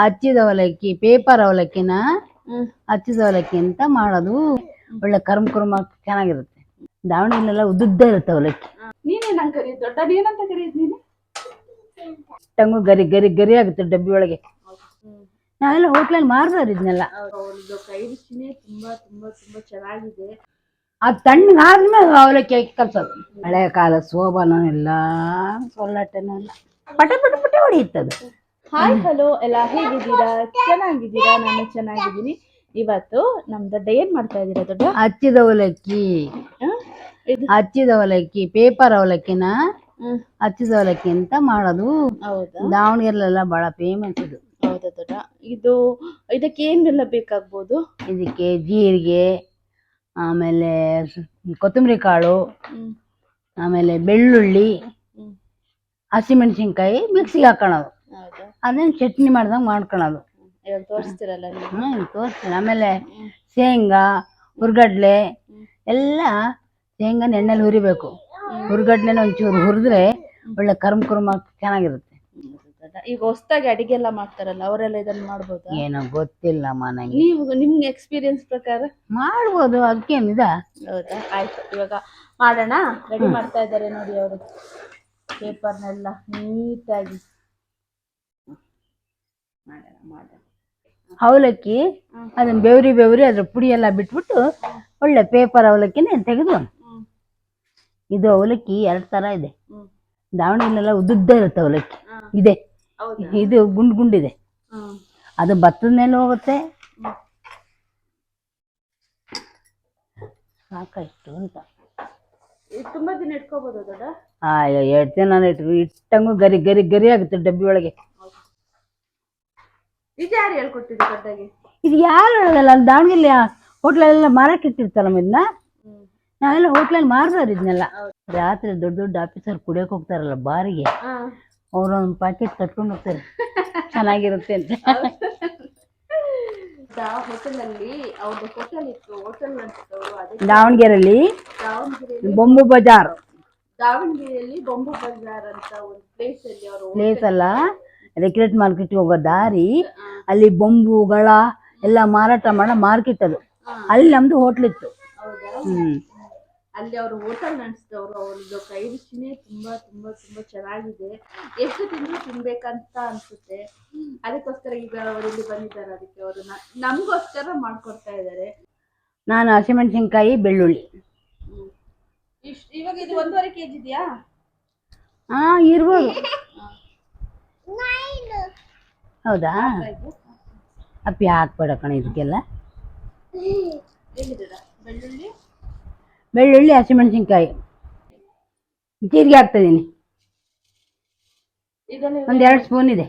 ಹಚ್ಚಿದ ಅವಲಕ್ಕಿ ಪೇಪರ್ ಅವಲಕ್ಕಿನ ಹಚ್ಚಿದ ಅವಲಕ್ಕಿ ಅಂತ ಮಾಡೋದು ಒಳ್ಳೆ ಕರ್ಮ ಕುರ್ಮ ಚೆನ್ನಾಗಿರುತ್ತೆ. ದಾವಣಗೆರೆಲ್ಲ ಉದ್ದುದ್ದ ಇರುತ್ತೆ ಅವಲಕ್ಕಿ. ಕರೀದ್ ಕರೀದ್ ನೀನು? ಟಂಗು ಗರಿ ಗರಿ ಗರಿ ಆಗುತ್ತೆ ಡಬ್ಬಿ ಒಳಗೆ. ನಾವೆಲ್ಲ ಹೋಟ್ಲಲ್ಲಿ ಮಾರ್ತಾರೆ ಇದನ್ನೆಲ್ಲ ಅವ್ರದ್ದು ಕೈ ರುಚಿನೇ ತುಂಬಾ ತುಂಬಾ ತುಂಬಾ ಚೆನ್ನಾಗಿದೆ. ಆ ತಣ್ಣಗೆ ಆದ್ಮೇಲೆ ಅವಲಕ್ಕಿ ಹಾಕಿ ಕಲ್ಸೋದು. ಹಳೆ ಕಾಲ ಸೋಬಾನೂ ಎಲ್ಲ ಸೊಲ್ಲಾಟನ ಪಟ ಪಟ ಪಟ ಪಟೆ ಹೊಡೆಯುತ್ತದು. ಹಾಯ್ ಹಲೋ ಎಲ್ಲ ಹೇಗಿದ್ದೀರಾ? ಚೆನ್ನಾಗಿದ್ದೀರಾ? ನಾನು ಚೆನ್ನಾಗಿದ್ದೀನಿ. ಇವತ್ತು ನಮ್ ದೊಡ್ಡ ಏನ್ ಮಾಡ್ತಾ ಇದ್ದೀರಾ ದೊಡ್ಡ? ಹಚ್ಚಿದ ಅವಲಕ್ಕಿ. ಹ್ಮ್? ಇದು ಹಚ್ಚಿದ ಅವಲಕ್ಕಿ ಪೇಪರ್ ಅವಲಕ್ಕಿನ? ಹ್ಮ್. ಹಚ್ಚಿದ ಅವಲಕ್ಕಿ ಅಂತ ಮಾಡೋದು. ಹೌದಾ? ದಾವಣಗೆರೆಲೆಲ್ಲ ಬಹಳ ಫೇಮಸ್ ಇದು. ಹೌದಾ ದೊಡ್ಡ? ಇದು ಇದಕ್ಕೆ ಏನೆಲ್ಲ ಬೇಕಾಗ್ಬೋದು? ಇದಕ್ಕೆ ಜೀರಿಗೆ ಆಮೇಲೆ ಸ್- ಕೊತ್ತಂಬರಿ ಕಾಳು ಹ್ಮ್. ಆಮೇಲೆ ಬೆಳ್ಳುಳ್ಳಿ ಹ್ಮ್. ಹಸಿಮೆಣಸಿನ್ಕಾಯಿ ಮಿಕ್ಸಿಗೆ ಹಾಕೊಳ್ಳೋದು ಅದನ್ನ ಚಟ್ನಿ ಮಾಡ್ದಂಗೆ ಮಾಡ್ಕೊಳೋದು. ಇವಾಗ ತೋರಿಸ್ತಿರಲ್ಲ ನೀವು. ಹ್ಮ್ ತೋರಿಸ್ತೀನಿ. ಆಮೇಲೆ ಶೇಂಗಾ ಹುರ್ಗಡ್ಲೆ ಎಲ್ಲ ಶೇಂಗಾನ ಎಣ್ಣೆಲಿ ಹುರಿಬೇಕು. ಹುರ್ಗಡ್ಲೆ ಒಂಚೂರು ಹುರಿದ್ರೆ ಒಳ್ಳೆ ಕರ್ಮ್ ಕುರ್ಮ ಚೆನ್ನಾಗಿರುತ್ತೆ. ಈಗ ಹೊಸದಾಗಿ ಅಡಿಗೆ ಎಲ್ಲ ಮಾಡ್ತಾರಲ್ಲ ಅವರೆಲ್ಲ ಇದನ್ನ ಮಾಡ್ಬೋದು? ಏನೋ ಗೊತ್ತಿಲ್ಲಮ್ಮ ನಂಗೆ. ನೀವು ನಿಮ್ಗೆ ಎಕ್ಸ್ಪೀರಿಯನ್ಸ್ ಪ್ರಕಾರ? ಮಾಡ್ಬೋದು ಅದಕ್ಕೇನಿದ ಹೌದಾ? ಆಯ್ತು ಇವಾಗ ಮಾಡೋಣ. ರೆಡಿ ಮಾಡ್ತಾ ಇದ್ದಾರೆ ನೋಡಿ ಅವರು. ಪೇಪರ್ನೆಲ್ಲ ನೀಟಾಗಿ. ಅವಲಕ್ಕಿ ಅದನ್ನ ಬೆವರಿ ಬೆವರಿ ಅದ್ರ ಪುಡಿ ಎಲ್ಲ ಬಿಟ್ಬಿಟ್ಟು ಒಳ್ಳೆ ಪೇಪರ್ ಅವಲಕ್ಕಿನೇ ತೆಗೆದು ಇದು ಅವಲಕ್ಕಿ ಎರಡು ತರ ಇದೆ. ದಾವಣಗೆರೆಲ್ಲ ಉದ್ದುದ್ದ ಇರುತ್ತೆ ಅವಲಕ್ಕಿ. ಇದೆ. ಇದು ಗುಂಡ್ ಗುಂಡಿದೆ. ಅದು ಭತ್ತದ ಮೇಲೆ ಹೋಗುತ್ತೆ. ಸಾಕಾಯ್ತು ಅಂತ. ತುಂಬಾ ದಿನ ಇಟ್ಕೋಬಹುದು ಎರಡು ದಿನ ಇಟ್ಟು ಇಟ್ಟಂಗೂ ಗರಿ ಗರಿ ಗರಿ ಆಗುತ್ತೆ ಡಬ್ಬಿ ಒಳಗೆ. ಇದು ಯಾರು ಹೇಳ್ಕೊಟ್ಟಿದ್ದು ಕಡ್ಡಾಗಿ ಇದು ಯಾರು ಹೇಳೋದಲ್ಲ ಅಲ್ಲಿ ದಾವಣಗೆರೆ ಹೋಟ್ಲಲ್ಲೆಲ್ಲ ಮಾರಕ್ಕೆ ಇಟ್ಟಿರ್ತಾರಮ್ಮ ಇದನ್ನ ನಾವೆಲ್ಲ ಹೋಟ್ಲಲ್ಲಿ ಮಾರ್ತಾರೆ ಇದನ್ನೆಲ್ಲ ರಾತ್ರಿ ದೊಡ್ಡ ದೊಡ್ಡ ಆಫೀಸರ್ ಕುಡಿಯೋಕೆ ಹೋಗ್ತಾರಲ್ಲ ಬಾರಿಗೆ. ಅವ್ರೊಂದು ಪ್ಯಾಕೆಟ್ ಕಟ್ಕೊಂಡು ಹೋಗ್ತಾರೆ. ಚೆನ್ನಾಗಿರುತ್ತೆ ಅಂತ. ಹೋಟೆಲ್ ಅಲ್ಲಿ ಅವ್ರದ್ದು ಹೋಟೆಲ್ ಇತ್ತು ಹೋಟೆಲ್ ಅಂತಿತ್ತು ಅದೇ ದಾವಣಗೆರೆಯಲ್ಲಿ ದಾವಣಗೆರೆಯಲ್ಲಿ ಬೊಂಬು ಬಜಾರ್. ದಾವಣಗೆರೆಯಲ್ಲಿ ಬೊಂಬು ಬಜಾರ್ ಅಂತ ಒಂದು ಪ್ಲೇಸ್ ಅಲ್ಲಿ ಅವರು ಪ್ಲೇಸ್ ಅಲ್ಲ? ರೆಕ್ರೆಟ್ ಮಾರ್ಕೆಟ್ ಹೋಗೋ ದಾರಿ ಅಲ್ಲಿ ಬೊಂಬುಗಳ ಎಲ್ಲ ಮಾರಾಟ ಮಾಡೋ ಮಾರ್ಕೆಟ್ ಅದು. ಅಲ್ಲಿ ನಮ್ದು ಹೋಟ್ಲ್ ಇತ್ತು. ಹ್ಮ್. ಅಲ್ಲಿ ಅವರು ಹೋಟೆಲ್ ನಡೆಸಿದವರು ಅವ್ರದ್ದು ಕೈ ರುಚಿನೇ ತುಂಬಾ ತುಂಬಾ ತುಂಬಾ ಚೆನ್ನಾಗಿದೆ. ಎಷ್ಟು ತಿಂದ್ರು ತಿನ್ಬೇಕಂತ ಅನ್ಸುತ್ತೆ. ಅದಕ್ಕೋಸ್ಕರ ಈಗ ಅವರು ಇಲ್ಲಿ ಬಂದಿದ್ದಾರೆ ಅದಕ್ಕೆ ಅವರು ನಮಗೋಸ್ಕರ ಮಾಡ್ಕೊಡ್ತಾ ಇದ್ದಾರೆ. ನಾನು ಹಸಿಮೆಣಸಿನ್ಕಾಯಿ ಬೆಳ್ಳುಳ್ಳಿ. ಇಷ್ಟು ಇವಾಗ ಇದು ಒಂದೂವರೆ ಕೆಜಿ ಇದೆಯಾ? ಹಾ ಇರ್ಬೋದು. ಹೌದಾ? ಅಪ್ಪಿ ಹಾಕ್ಬೇಡ ಕಣ ಇದಕ್ಕೆಲ್ಲ. ಬೆಳ್ಳುಳ್ಳಿ? ಹಸಿಮೆಣಸಿನ್ಕಾಯಿ. ಜೀರಿಗೆ ಹಾಕ್ತಿದ್ದೀನಿ ಒಂದು ಎರಡು ಸ್ಪೂನ್ ಇದೆ.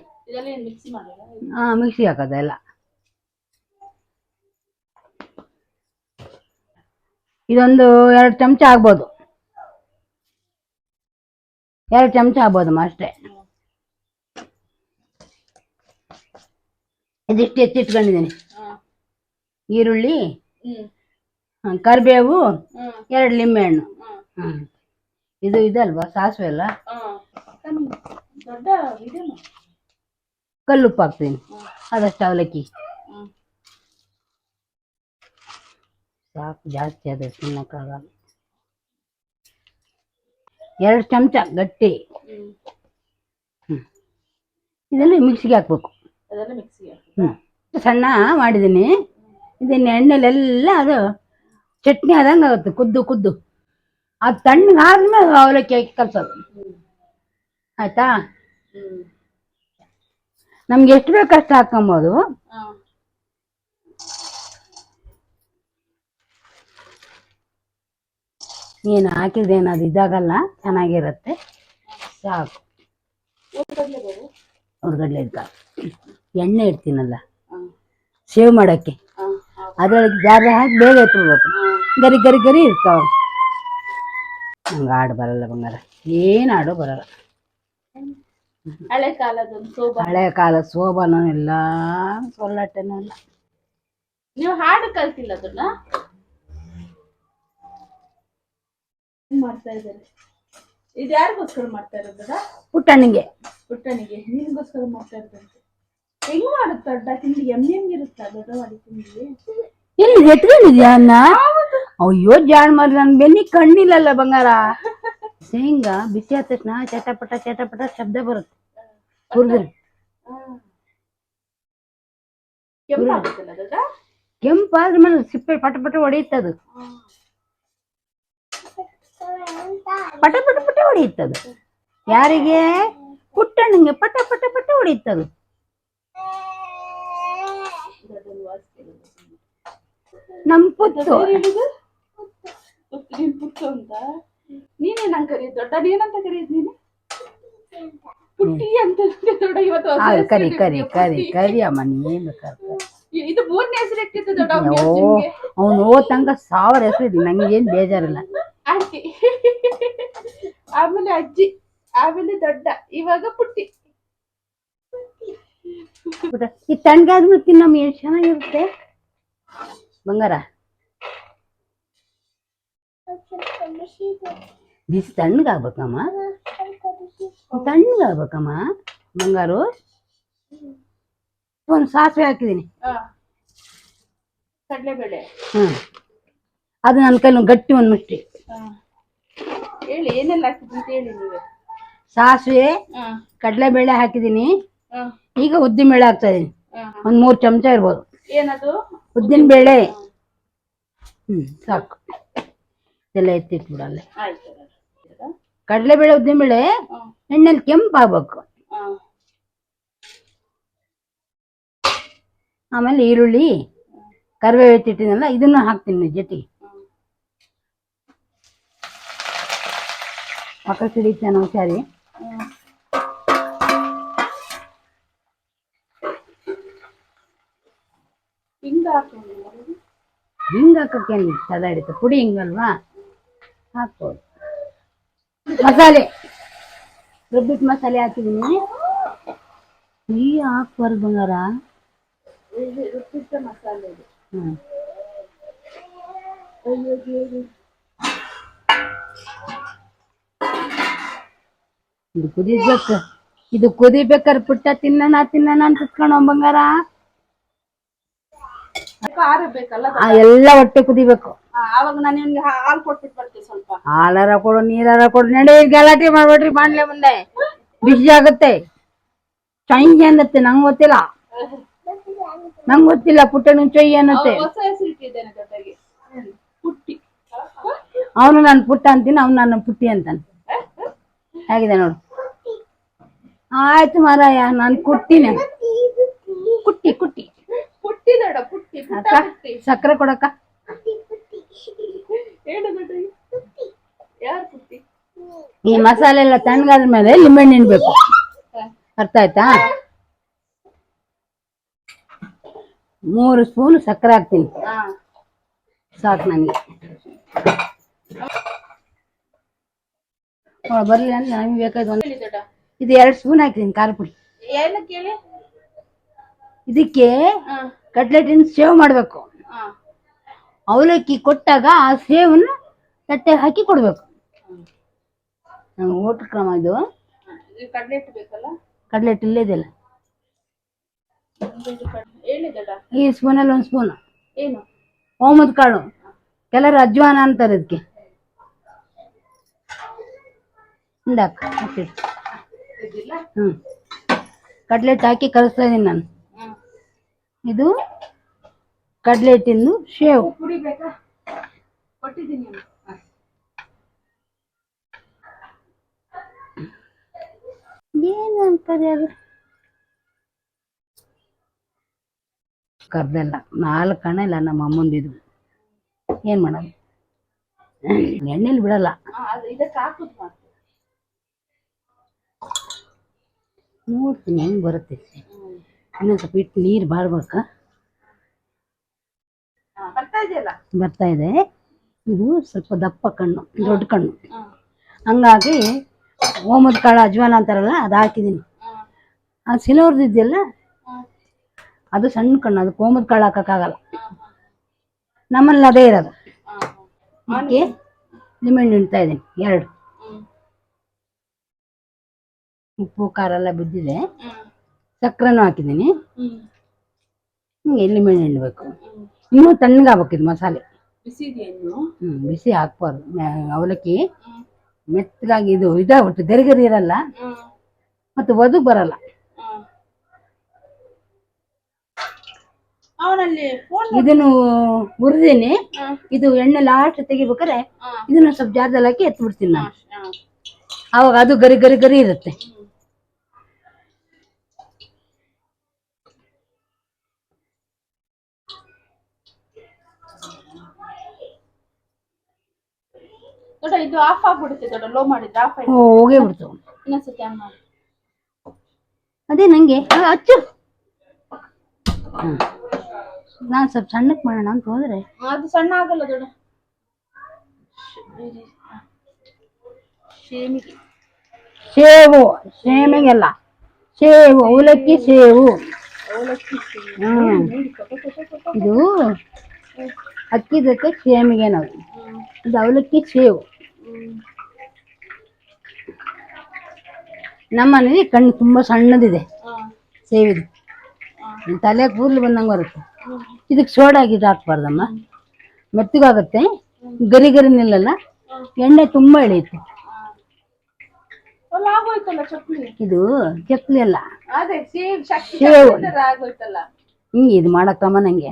ಹಾಂ ಮಿಕ್ಸಿ ಹಾಕೋದು ಎಲ್ಲ. ಇದೊಂದು ಎರಡು ಚಮಚ ಆಗ್ಬೋದು. ಎರಡು ಚಮಚ ಆಗ್ಬೋದಮ್ಮ ಅಷ್ಟೇ. ಇದಿಷ್ಟು ಎತ್ತಿಟ್ಕೊಂಡಿದ್ದೀನಿ ಈರುಳ್ಳಿ ಕರಿಬೇವು ಎರಡು ಲಿಂಬೆ ಹಣ್ಣು ಹ್ಮ್ ಇದು ಇದಲ್ವಾ? ಸಾಸಿವೆ ಅಲ್ಲ. ದೊಡ್ಡ ಇದೇನು ಕಲ್ಲುಪ್ಪು ಹಾಕ್ತೀನಿ. ಅದಷ್ಟು ಅವಲಕ್ಕಿ. ಹ್ಮ್ ಸಾಕು ಜಾಸ್ತಿ ಅದ ತಿನ್ನಕ್ಕಾಗಲ್ಲ. ಎರಡು ಚಮಚ ಗಟ್ಟಿ. ಹ್ಮ್. ಇದನ್ನು ಮಿಕ್ಸಿಗೆ ಹಾಕ್ಬೇಕು. ಸಣ್ಣ ಮಾಡಿದ್ದೀನಿ. ಇದನ್ನ ಎಣ್ಣೆಲೆಲ್ಲ ಅದು ಚಟ್ನಿ ಆದಂಗೆ ಆಗುತ್ತೆ ಕುದ್ದು ಕುದ್ದು. ಅದು ತಣ್ಣಗೆ ಆದ್ಮೇಲೆ ಅವಲಕ್ಕಿ ಹಾಕಿ ಕಲ್ಸೋದು. ಆಯ್ತಾ? ನಮ್ಗೆ ಎಷ್ಟು ಬೇಕು ಅಷ್ಟು ಹಾಕೊಬೋದು ನೀನು ಹಾಕಿದೇನ ಅದು ಇದಾಗಲ್ಲ ಚೆನ್ನಾಗಿರುತ್ತೆ. ಸಾಕು. ಹೊರಗಡೆ ಇದ್ದ. ಎಣ್ಣೆ ಇಡ್ತೀನಲ್ಲ? ಸೇವ್ ಮಾಡೋಕ್ಕೆ. ಅದರೊಳಗೆ ಜಾರ ಹಾಕಿ ಬೇಗ ಎತ್ಬಿಡ್ಬೇಕು. ಗರಿ ಗರಿ ಗರಿ ಇರ್ತಾವ. ನಂಗೆ ಹಾಡು ಬರಲ್ಲ ಬಂಗಾರ. ಏನು ಹಾಡು ಬರಲ್ಲ. ಹಳೆ ಕಾಲದ ಹಳೆ ಕಾಲದ ಶೋಭನ ಎಲ್ಲ ಸೊಲ್ಲಟ್ಟೆನೂ ಇಲ್ಲ. ನೀವು ಹಾಡು ಕಲ್ತಿಲ್ಲ ಅದನ್ನ? ಮಾಡ್ತಾ ಇದ್ದಾರೆ? ಇದು ಯಾರಿಗೋಸ್ಕರ ಮಾಡ್ತಾ ಇರೋದಾ ಪುಟ್ಟಣ್ಣಿಗೆ ಪುಟ್ಟಣ್ಣಿಗೆ ನಿನ್ಗೋಸ್ಕರ ಮಾಡ್ತಾ ಇರೋದಂತೆ ಹೆಂಗ್ ಮಾಡುತ್ತ ದೊಡ್ಡ ತಿಂಡಿ ಎಂ ಎಂ ಇರುತ್ತ ದೊಡ್ಡ ಮಾಡಿ ತಿಂಡಿ ಎಲ್ಲಿ ಎತ್ಕೊಂಡಿದ್ಯಾ ಅನ್ನ ಅಯ್ಯೋ ಜಾಣ ಮಾರಿ ನನ್ ಬೆನ್ನಿ ಕಣ್ಣಿಲ್ಲಲ್ಲ ಬಂಗಾರ ಶೇಂಗಾ ಬಿಸಿ ಆದ ತಕ್ಷಣ ಚಟಪಟ ಚಟಪಟ ಶಬ್ದ ಬರುತ್ತೆ ಹುರಿದ್ರೆ ಕೆಂಪಾಗುತ್ತಲ್ಲ ದೊಡ್ಡ ಕೆಂಪಾದ್ರ ಮೇಲೆ ಸಿಪ್ಪೆ ಪಟ ಪಟ ಹೊಡೆಯುತ್ತದು ಪಟ ಪಟ ಪಟ ಹೊಡೆಯುತ್ತದು ಯಾರಿಗೆ ಪುಟ್ಟಣ್ಣಂಗೆ ಪಟ ಪಟ ಪಟ ಹೊಡೆಯುತ್ತದು ನಮ್ ಪುತ್ತು. ಹೇಳಿದ್ದು? ಪುತ್ತು, ನೀನ್ ಅಂತ? ನೀನೇ ನಂಗೆ ಕರೀದ್ ದೊಡ್ಡ ನೀನಂತ ಕರೀದ್ ನೀನು? ಪುಟ್ಟಿ ಅಂತ ದೊಡ್ಡ ಇವತ್ತು ಹೊಸ ಆ, ಹೆಸ್ರು ಕರಿ ಕರಿ ಕರಿ ಪುಟ್ಟಿ. ಕರಿ ಅಮ್ಮ ನೀನ್ ಬೇಕಾದ್ರೆ ಇದು ಮೂರನೇ ಹೆಸರು ಇಟ್ಟಿದ್ದು ದೊಡ್ಡ ಅವ್ನ್ ಓ ನಿಮ್ಗೆ. ಅವ್ನು ಓ ತನಕ ಸಾವಿರ ಹೆಸರು ಇರ್ಲಿ ನಂಗೇನ್ ಬೇಜಾರಿಲ್ಲ. ಆಂಟಿ ಆಮೇಲೆ ಅಜ್ಜಿ ಆಮೇಲೆ ದೊಡ್ಡ ಇವಾಗ ಪುಟ್ಟಿ. ಈ ತಣ್ಣಗಾದ್ಮೇಲೆ ತಿನ್ನಮ್ಮ ಎಷ್ಟು ಚೆನ್ನಾಗಿರುತ್ತೆ? ಬಂಗಾರ? ಬಿಸಿ ತಣ್ಣಗಾಗ್ಬೇಕಮ್ಮ ತಣ್ಣಗಾಗ್ಬೇಕಮ್ಮ ಬಂಗಾರು ಒಂದು ಸಾಸಿವೆ ಹಾಕಿದ್ದೀನಿ. ಕಡಲೆಬೇಳೆ. ಹ್ಮ್ ಅದು ನನ್ನ ಕೈಲಿ ಗಟ್ಟಿ ಒಂದು ಮುಷ್ಟಿ. ಹೇಳಿ ಏನೆಲ್ಲ ಹಾಕಿದ್ರಿ ಹೇಳಿ ನೀವು. ಸಾಸಿವೆ ಕಡಲೆಬೇಳೆ ಹಾಕಿದ್ದೀನಿ. ಈಗ ಉದ್ದಿನ ಬೇಳೆ ಹಾಕ್ತಾ ಇದೀನಿ ಒಂದು ಮೂರು ಮೂರ್ ಚಮಚ ಇರ್ಬೋದು. ಏನದು? ಉದ್ದಿನ ಬೇಳೆ. ಹ್ಮ್ ಸಾಕು. ಎಲ್ಲ ಎತ್ತಿಟ್ಬಿಡಲ್ಲ ಕಡಲೆ ಬೇಳೆ ಉದ್ದಿನ ಬೇಳೆ ಎಣ್ಣೆಲ್ ಕೆಂಪಾಗ್ಬೇಕು. ಆಮೇಲೆ ಈರುಳ್ಳಿ ಕರಿಬೇವು ಎತ್ತಿಟ್ಟಿನಲ್ಲ ಇದನ್ನು ಹಾಕ್ತೀನಿ ಜೊತೆ. ಪಕ್ಕ ಸಿಡಿತಾನೆ ಹುಷಾರಿ. ಹಿಂಗ ಹಾಕೊಂಡು ಹಿಂಗ್ ಹಾಕಕ್ಕೆ ಸದ ಹಿಡಿತ. ಪುಡಿ ಹಿಂಗಲ್ವಾ ಹಾಕ್ಬೋದು. ಮಸಾಲೆ. ರುಬ್ಬಿಟ್ಟು ಮಸಾಲೆ ಹಾಕಿದ್ದೀನಿ ಈ ಹಾಕ್ಬಾರ್ದು ಬಂಗಾರ. ಮಸಾಲೆ ಇದು ಕುದಿಬೇಕು ಇದು ಕುದಿಬೇಕಾದ್ರೆ ಪುಟ್ಟ ತಿನ್ನಣ ತಿನ್ನಣ ಅಂತ ಬಂಗಾರ. ಆ ಎಲ್ಲ ಹೊಟ್ಟೆ ಕುದಿಬೇಕು. ಆವಾಗ ನಾನು ನಿಮ್ಗೆ ಹಾಲು ಕೊಟ್ಬಿಟ್ಟು ಬರ್ತೀನಿ ಸ್ವಲ್ಪ. ಹಾಲಾರ ಕೊಡು ನೀರಾರ ಕೊಡು. ನಡಿ ಗಲಾಟೆ ಮಾಡ್ಬೇಡ್ರಿ ಮಾಡ್ಲೆ ಮುಂದೆ. ಬಿಸಿ ಆಗುತ್ತೆ. ಚೈಂಜ್ ಅನ್ನತ್ತೆ ನಂಗೆ ಗೊತ್ತಿಲ್ಲ. ನಂಗ್ ಗೊತ್ತಿಲ್ಲ ಪುಟ್ಟನು ಚೊಯ್ ಅನ್ನತ್ತೆ. ಹೊಸ ಹೆಸರು ಇಟ್ಟಿದ್ದೇನೆ ಜೊತೆಗೆ. ಪುಟ್ಟಿ. ಅವನು ನಾನು ಪುಟ್ಟ ಅಂತೀನಿ ಅವ್ನು ನನ್ನ ಪುಟ್ಟಿ ಅಂತಾನೆ. ಹೇಗಿದೆ ನೋಡು. ಆಯ್ತು ಮಾರಾಯ ನಾನು ಕುಟ್ಟಿನ. ಕುಟ್ಟಿ ಕುಟ್ಟಿ. ಪುಟ್ಟಿ ದೊಡ್ಡ ಪುಟ್ಟಿ ಪುಟ್ಟ ಪುಟ್ಟಿ. ಸಕ್ಕರೆ ಕೊಡಕ್ಕ. ಹೇಳು ದೊಡ್ಡ ಯಾರು ಪುಟ್ಟಿ? ಈ ಮಸಾಲೆ ಎಲ್ಲ ತಣ್ಣಗಾದ ಮೇಲೆ ಲಿಂಬೆಹಣ್ಣು ಹಿಂಡ್ಬೇಕು. ಅರ್ಥ ಆಯ್ತಾ? ಮೂರು ಸ್ಪೂನ್ ಸಕ್ಕರೆ ಹಾಕ್ತೀನಿ. ಹಾ. ಸಾಕು ನನಗೆ. ಬರಲಿ ಅಂದ್ರೆ ನಮಗೆ ಬೇಕಾದ ಒಂದು ಹೇಳಿ ದೊಡ್ಡ. ಇದು ಎರಡು ಸ್ಪೂನ್ ಹಾಕ್ತೀನಿ ಖಾರ ಪುಡಿ. ಏನಕ್ಕೆ ಇದಕ್ಕೆ ಹಾ. ಕಟ್ಲೆಟಿನ ಸೇವ್ ಮಾಡಬೇಕು. ಅವಲಕ್ಕಿ ಕೊಟ್ಟಾಗ ಆ ಸೇವನ್ನು ತಟ್ಟೆ ಹಾಕಿ ಕೊಡಬೇಕು. ನಮ್ಮ ಊಟ ಕ್ರಮ ಇದು. ಇದು ಕಡ್ಲೆ ಹಿಟ್ಟು ಬೇಕಲ್ಲ? ಕಡ್ಲೆಟ್ ಇಲ್ಲೇದಿಲ್ಲ ಒಂದು ಇದು ಕಡ್ಲೆ- ಹೇಳಿ ದೊಡ್ಡ ಈ ಸ್ಪೂನಲ್ಲಿ ಒಂದು ಸ್ಪೂನ್. ಏನು? ಓಮದ ಕಾಳು. ಕೆಲವರು ಅಜ್ವಾನ ಅಂತಾರೆ ಅದಕ್ಕೆ ಇಂದಾಕ ಹ್ಞೂ ಕಡ್ಲೆಟ್ ಹಾಕಿ ಕಲಿಸ್ತಾ ಇದ್ದೀನಿ ನಾನು. ಇದು ಕಡಲೆ ಹಿಟ್ಟಿಂದು ಶೇವ್. ಏನು ಅಂತಾರೆ ಅದು ಕರ್ದಲ್ಲ. ನಾಲ್ಕು ಕಣ ಇಲ್ಲ ನಮ್ಮ ಅಮ್ಮಂದಿದು. ಏನ್ ಮಾಡೋದು? ಎಣ್ಣೆಲಿ ಬಿಡಲ್ಲ. ನೋಡ್ತೀನಿ ಹೆಂಗ್ ಬರುತ್ತೆ. ಇನ್ನೊಂದು ಸ್ವಲ್ಪ ಇಟ್ಟು ನೀರು ಬಾಳ್ಬೇಕ ಬರ್ತಾ ಇದೆಯಲ್ಲ? ಬರ್ತಾ ಇದೆ. ಇದು ಸ್ವಲ್ಪ ದಪ್ಪ ಕಣ್ಣು ದೊಡ್ಡ ಕಣ್ಣು. ಹಂಗಾಗಿ ಓಮದ ಕಾಳು ಅಜ್ವಾನ ಅಂತಾರಲ್ಲ ಅದು ಹಾಕಿದ್ದೀನಿ ಆ ಅದು ಸಿಲೋರ್ದು ಅದು ಸಣ್ಣ ಕಣ್ಣು ಅದಕ್ಕೆ ಓಮದ ಕಾಳು ಹಾಕೋಕ್ಕಾಗಲ್ಲ. ಆಗಲ್ಲ ನಮ್ಮಲ್ಲಿ ಅದೇ ಇರೋದು. ಅದಕ್ಕೆ ಲಿಮೆಂಡ್ ಇಡ್ತಾ ಇದ್ದೀನಿ ಎರಡು. ಉಪ್ಪು ಖಾರ ಎಲ್ಲ ಬಿದ್ದಿದೆ. ಸಕ್ಕರೆನೂ ಹಾಕಿದ್ದೀನಿ. ಹಿಂಗೆ ಎಲ್ಲಿ ಹಿಂಡಬೇಕು ಹ್ಮ್. ಇನ್ನೂ ತಣ್ಣಗಾಗ್ಬೇಕು ಇದು ಮಸಾಲೆ. ಹ್ಮ್ ಬಿಸಿ ಹಾಕ್ಬಾರ್ದು. ಮ್ಯಾ- ಅವಲಕ್ಕಿ. ಮೆತ್ತಗಾಗಿ ಇದು ಇದಾಗ್ಬಿಟ್ಟು ಗರಿಗರಿ ಇರಲ್ಲ. ಮತ್ತೆ ವಧು ಬರಲ್ಲ. ಅವನಲ್ಲಿ ಫೋನ್ ಇದನ್ನು ಹುರಿದೀನಿ. ಇದು ಎಣ್ಣೆ ಲಾಸ್ಟ್ ತೆಗಿಬೇಕಾರೆ ಇದನ್ನು ಇದನ್ನ ಸ್ವಲ್ಪ ಜಾರದಲ್ಲಿ ಹಾಕಿ ಎತ್ಬಿಡ್ತೀನಿ ನಾನು. ಅವಾಗ ಅದು ಗರಿ ಗರಿ ಗರಿ ಇರುತ್ತೆ. ದೊಡ್ಡ ಇದು ಆಫ್ ಆಗ್ಬಿಡುತ್ತೆ ದೊಡ್ಡ ಲೋ ಮಾಡಿದ್ರೆ ಆಫ್ ಆಯ್ತು. ಹೋಗೇ ಬಿಡ್ತು. ಇನ್ನೊಂದ್ಸತಿ ಆನ್ ಮಾಡಿ. ಅದೇ ನಂಗೆ ಅಚ್ಚು. ಹಚ್ಚು ನಾನು ಸ್ವಲ್ಪ ಸಣ್ಣಕ್ಕೆ ಮಾಡೋಣ ಅಂತ ಹೋದ್ರೆ. ಅದು ಸಣ್ಣ ಆಗಲ್ಲ ದೊಡ್ಡ. ಶೇಮಿಗೆ. ಸೇವು ಸೇಮಿಗೆಲ್ಲ ಸೇವು ಅವಲಕ್ಕಿ ಸೇವು. ಅವಲಕ್ಕಿ ಹ್ಮ್. ಇದು ಅಕ್ಕಿದಕ್ಕೆ ಸೇಮಿಗೆ ನಾವು. ಇದು ಅವಲಕ್ಕಿ ಸೇವು. ನಮ್ಮ ಮನೇಲಿ ಕಣ್ಣು ತುಂಬಾ ಸಣ್ಣದಿದೆ. ಸೇವಿದು. ತಲೆ ಕೂದಲು ಬಂದಂಗೆ ಬರುತ್ತೆ. ಇದಕ್ಕೆ ಸೋಡಾಗಿ ಹಾಕ್ಬಾರ್ದಮ್ಮ. ಮೆತ್ತಗಾಗುತ್ತೆ. ಗರಿ ಗರಿ ನಿಲ್ಲಲ್ಲ. ಎಣ್ಣೆ ತುಂಬಾ ಎಳೆಯುತ್ತೆ. ಇದು ಚಕ್ಲಿ ಅಲ್ಲ. ಸೇವು. ಆಗೋಯ್ತಲ್ಲ. ಹಿಂಗೆ ಇದು ಮಾಡಕ್ಕಮ್ಮ ನಂಗೆ.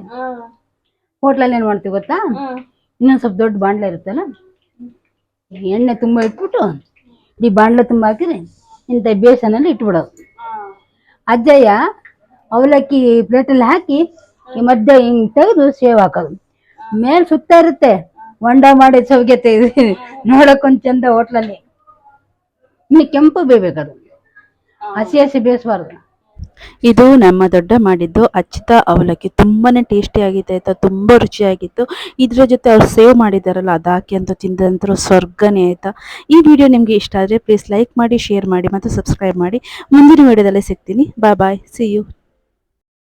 ಹೋಟ್ಲಲ್ಲಿ ಏನು ಮಾಡ್ತೀವಿ ಗೊತ್ತಾ? ಇನ್ನೊಂದ್ ಇನ್ನೊಂದು ಸ್ವಲ್ಪ ದೊಡ್ಡ ಬಾಂಡ್ಲೆ ಇರುತ್ತಲ್ಲ? ಎಣ್ಣೆ ತುಂಬಾ ಇಟ್ಬಿಟ್ಟು ಈ ಬಾಂಡ್ಲೆ ತುಂಬಾ ಹಾಕಿದ್ರೆ ಇಂಥ ಬೇಸನಲ್ಲಿ ಇಟ್ಬಿಡೋದು. ಅಜ್ಜಯ್ಯ ಅವಲಕ್ಕಿ ಪ್ಲೇಟಲ್ಲಿ ಹಾಕಿ ಈ ಮಧ್ಯೆ ಹಿಂಗೆ ತೆಗೆದು ಸೇವ್ ಹಾಕೋದು. ಮೇಲೆ ಸುತ್ತ ಇರುತ್ತೆ. ಹೊಂಡ ಮಾಡಿ ಸೌಗೆ ತೆಗೆದು ನೋಡಕ್ಕೊಂದು ಚಂದ ಹೋಟ್ಲಲ್ಲಿ. ಇನ್ನು ಕೆಂಪು ಬೇಯ್ಬೇಕದು. ಹಸಿ ಹಸಿ ಬೇಯಿಸ್ಬಾರ್ದು. ಇದು ನಮ್ಮ ದೊಡ್ಡ ಮಾಡಿದ್ದು ಅಚ್ಚಿತ ಅವಲಕ್ಕಿ. ತುಂಬಾ ಟೇಸ್ಟಿ ಆಗಿತ್ತು, ಆಯ್ತಾ? ತುಂಬಾ ರುಚಿಯಾಗಿತ್ತು. ಇದ್ರ ಜೊತೆ ಅವ್ರು ಸೇವ್ ಮಾಡಿದ್ದಾರಲ್ಲ ಅದು ಹಾಕಿ ಅಂತ ತಿಂದಂತರೂ ಸ್ವರ್ಗನೇ, ಆಯ್ತಾ? ಈ ವಿಡಿಯೋ ನಿಮಗೆ ಇಷ್ಟ ಆದರೆ ಪ್ಲೀಸ್ ಲೈಕ್ ಮಾಡಿ ಶೇರ್ ಮಾಡಿ ಮತ್ತು ಸಬ್ಸ್ಕ್ರೈಬ್ ಮಾಡಿ. ಮುಂದಿನ ವಿಡಿಯೋದಲ್ಲೇ ಸಿಗ್ತೀನಿ. ಬಾಯ್ ಬಾಯ್ ಸಿ ಯು